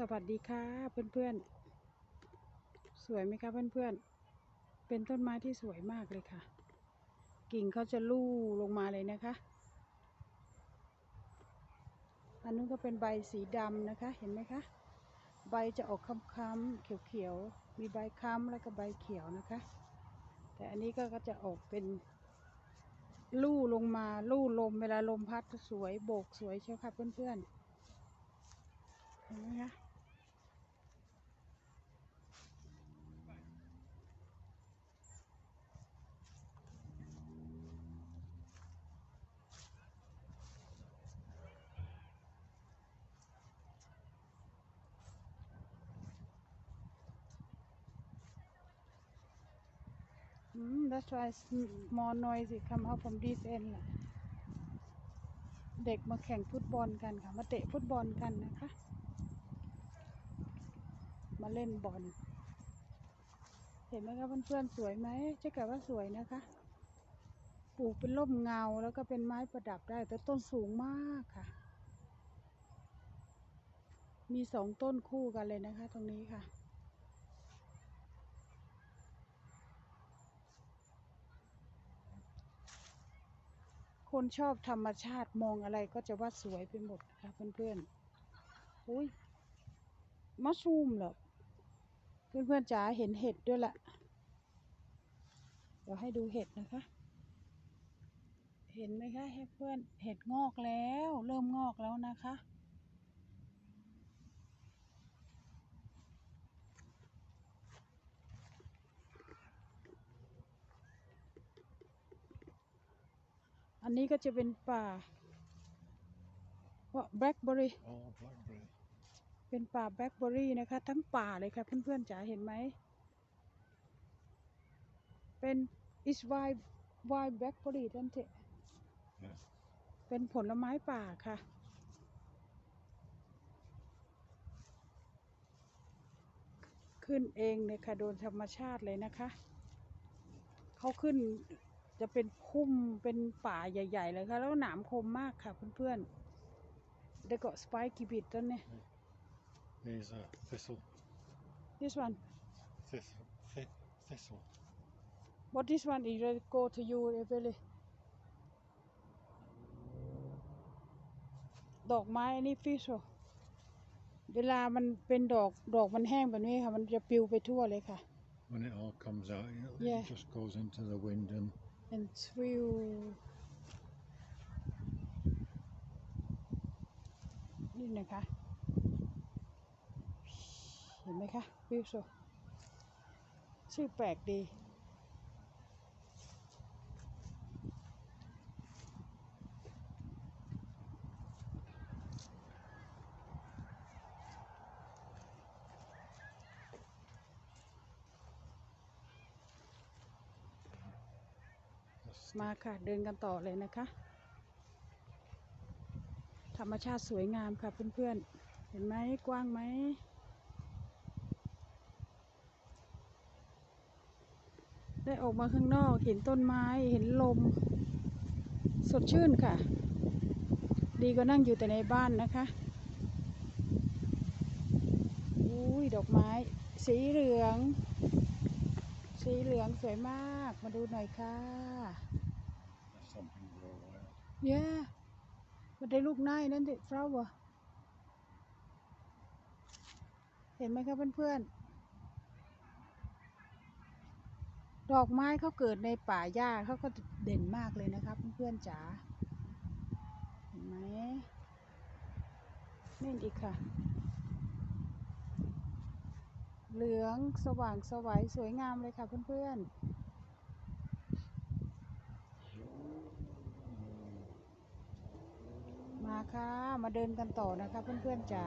สวัสดีค่ะเพื่อนๆ สวยไหมคะเพื่อนๆ เป็นต้นไม้ที่สวยมากเลยค่ะ กิ่งเขาจะลู่ลงมาเลยนะคะ อันนู้นก็เป็นใบสีดำนะคะ เห็นไหมคะ ใบจะออกค้ำๆเขียวๆ มีใบค้ำแล้วก็ใบเขียวนะคะ แต่อันนี้ก็ก็จะออกเป็นลู่ลงมาลู่ลมเวลาลมพัดสวยโบกสวยเชียวค่ะเพื่อนๆ เห็นไหมคะ Mm, that's why it's more noisy come out from this end ล่ะเด็กมาแข่งฟุตบอลกันค่ะ มาเตะฟุตบอลกันนะคะ มาเล่นบอล เห็นไหมคะเพื่อนๆสวยไหมเจ๊กะว่าสวยนะคะ ปลูกเป็นร่มเงาแล้วก็เป็นไม้ประดับได้ แต่ต้นสูงมากค่ะ มีสองต้นคู่กันเลยนะคะ ตรงนี้ค่ะ คนชอบธรรมชาติมองอะไรก็จะว่าสวยไปหมดค่ะเพื่อนๆอุ้ยมัชรูมเหรอเพื่อนๆจ๋าเห็นเห็ดด้วยแหละเดี๋ยวให้ดูเห็ดนะคะ เห็นไหมคะเพื่อนเห็ดงอกแล้ว เริ่มงอกแล้วนะคะ อันนี้ก็จะเป็นป่าว่าแบล็คเบอรี่ Oh, blackberry. เป็นป่าแบล็คเบอรี่นะคะ ทั้งป่าเลยค่ะเพื่อนๆจ๋าเห็นไหม เป็น is wild wild blackberry นั่นเถอะ Yeah. เป็นผลไม้ป่าค่ะ ขึ้นเองเลยค่ะ โดนธรรมชาติเลยนะคะ เขาขึ้น จะเป็นพุ่มเป็นป่าใหญ่ ๆ เลยค่ะ แล้วหนามคมมากค่ะเพื่อนๆได้ก็สไปกิบิดต้นเนี่ย Here's a thistle. this one Thistle. Thi- thistle. what this one is ready go to you really ดอกไม้อันนี้ฟิชเวลามันเป็นดอกดอกมันแห้งแบบนี้ค่ะ มันจะปลิวไปทั่วเลยค่ะ When it all comes out, it, Yeah. it just goes into the wind and and thrill นี่นะคะ เห็นไหมคะวิวโซชื่อแปลกดี just มาค่ะ เดินกันต่อเลยนะคะ ธรรมชาติสวยงามค่ะเพื่อนๆ เห็นไหมกว้างไหมได้ออกมาข้างนอกเห็นต้นไม้เห็นลม สดชื่นค่ะ ดีกว่านั่งอยู่แต่ในบ้านนะคะอุ้ยดอกไม้ สีเหลือง สีเหลืองสวยมากมาดูหน่อยค่ะ เย้มันได้ลูกไน้นั่นดิฟลาวเวอร์เห็นไหมครับเพื่อนๆ ดอกไม้เขาเกิดในป่าหญ้าเขาก็เด่นมากเลยนะครับเพื่อนๆจ๋า เห็นไหมนี่อีกค่ะ เหลืองสว่างสวัยสวยงามเลยค่ะเพื่อนๆ มาค่ะมาเดินกันต่อนะคะเพื่อนๆจ๋า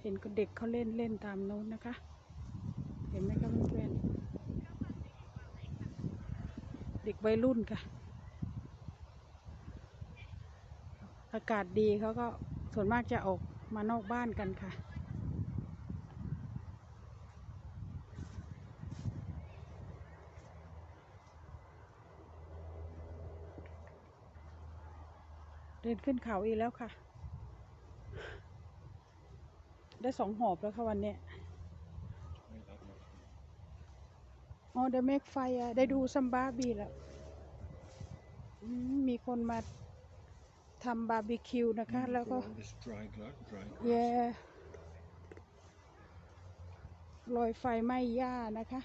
เห็นเด็กเขาเล่นเล่นตามโน้นนะคะ เห็นไหมคะเพื่อนๆเด็กวัยรุ่นค่ะ อากาศดีเขาก็ส่วนมากจะออกมานอกบ้านกันค่ะ ดินขึ้นเขาอีกแล้วค่ะ ได้สองหอบแล้วค่ะวันเนี้ย Made that much. อ๋อได้เมกไฟอะได้ดูซัมบาร์บีแล้วอืมมีคนมาทำบาร์บีคิวนะคะ แล้วก็ All this dry, gla- dry grass. แย่ลอยไฟไหม้หญ้านะคะ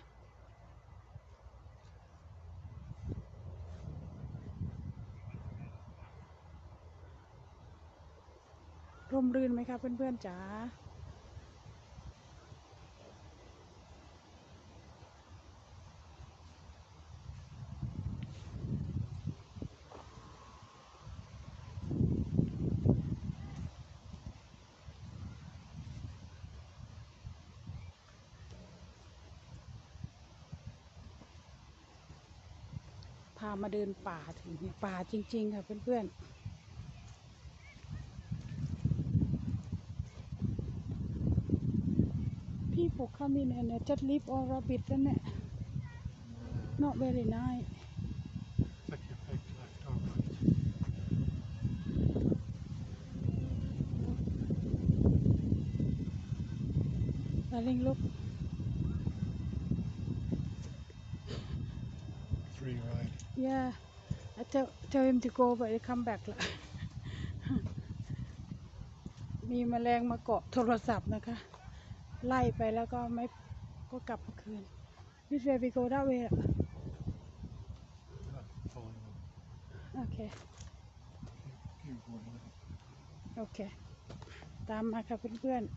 ร่มรื่นไหมคะเพื่อนๆจ๋าพามาเดินป่าถึงป่าจริง ๆ ค่ะเพื่อนๆ people come in and just leave all rubbish and it not very nice Take your big left or right. darling look Free ride. yeah I tell tell him to go but he come back ละ มีแมลงมาเกาะโทรศัพท์นะคะ ไล่ไปแล้วก็ไม่ก็กลับมาคืน Which way we go that way อะ Ah, follow them. โอเค Keep going. โอเคตามมาค่ะเพื่อนๆ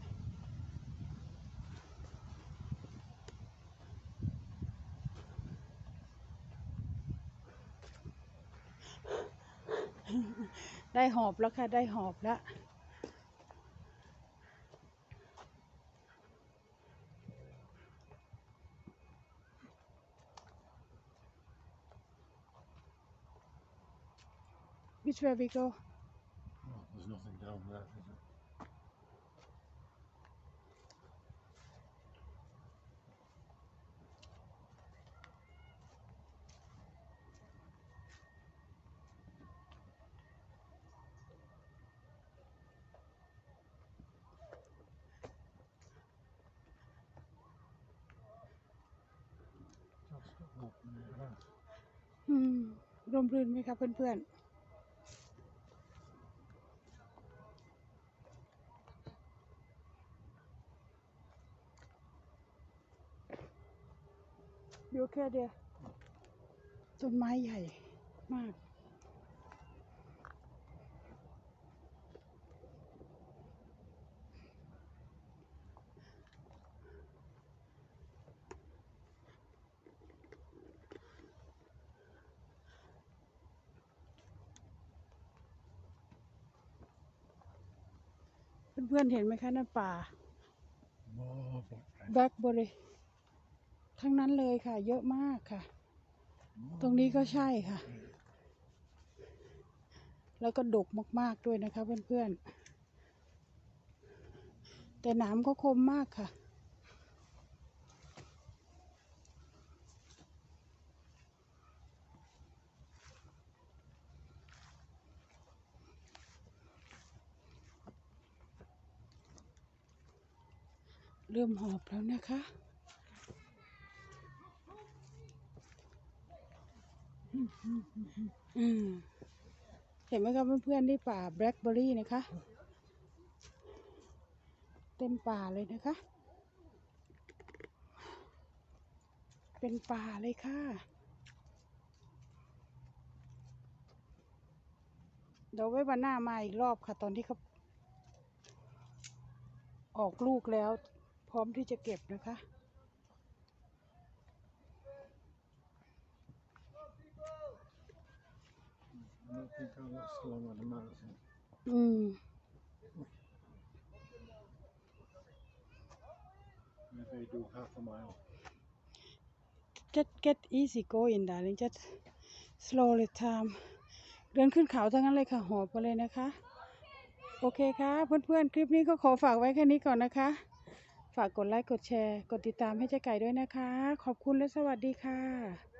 ได้หอบแล้วค่ะ ได้หอบแล้ว Which way we go? Oh, there's nothing down there, is it? 'Just open the grass. อืมร่มรื่นไหมครับเพื่อนๆ ยู่แค่เดียวต้นไม้ใหญ่มากเพื่อนๆเห็นไหมคะนั่นป่า More blackberry. แบล็คเบอร์รี่ ทั้งนั้นเลยค่ะ เยอะมากค่ะ ตรงนี้ก็ใช่ค่ะ แล้วก็ดกมาก ๆ ด้วยนะคะเพื่อนๆ แต่หนามก็คมมากค่ะเริ่มหอบแล้วนะคะ อืม เห็นไหมครับเพื่อนๆนี่ป่าแบล็คเบอร์รี่นะคะ เต็มป่าเลยนะคะ เป็นป่าเลยค่ะเดี๋ยวไว้วันหน้ามาอีกรอบค่ะ ตอนที่เขาออกลูกแล้ว พร้อมที่จะเก็บนะคะ I don't think I was long on the marathon. อืม Maybe do half a mile. just get easy going darling just slowly time เดินขึ้นเขาทั้งนั้นเลยค่ะ หอบไปเลยนะคะ โอเคค่ะ เพื่อนๆ คลิปนี้ก็ขอฝากไว้แค่นี้ก่อนนะคะ ฝากกดไลค์ กดแชร์ กดติดตามให้เจ๊ไก่ด้วยนะคะ ขอบคุณและสวัสดีค่ะ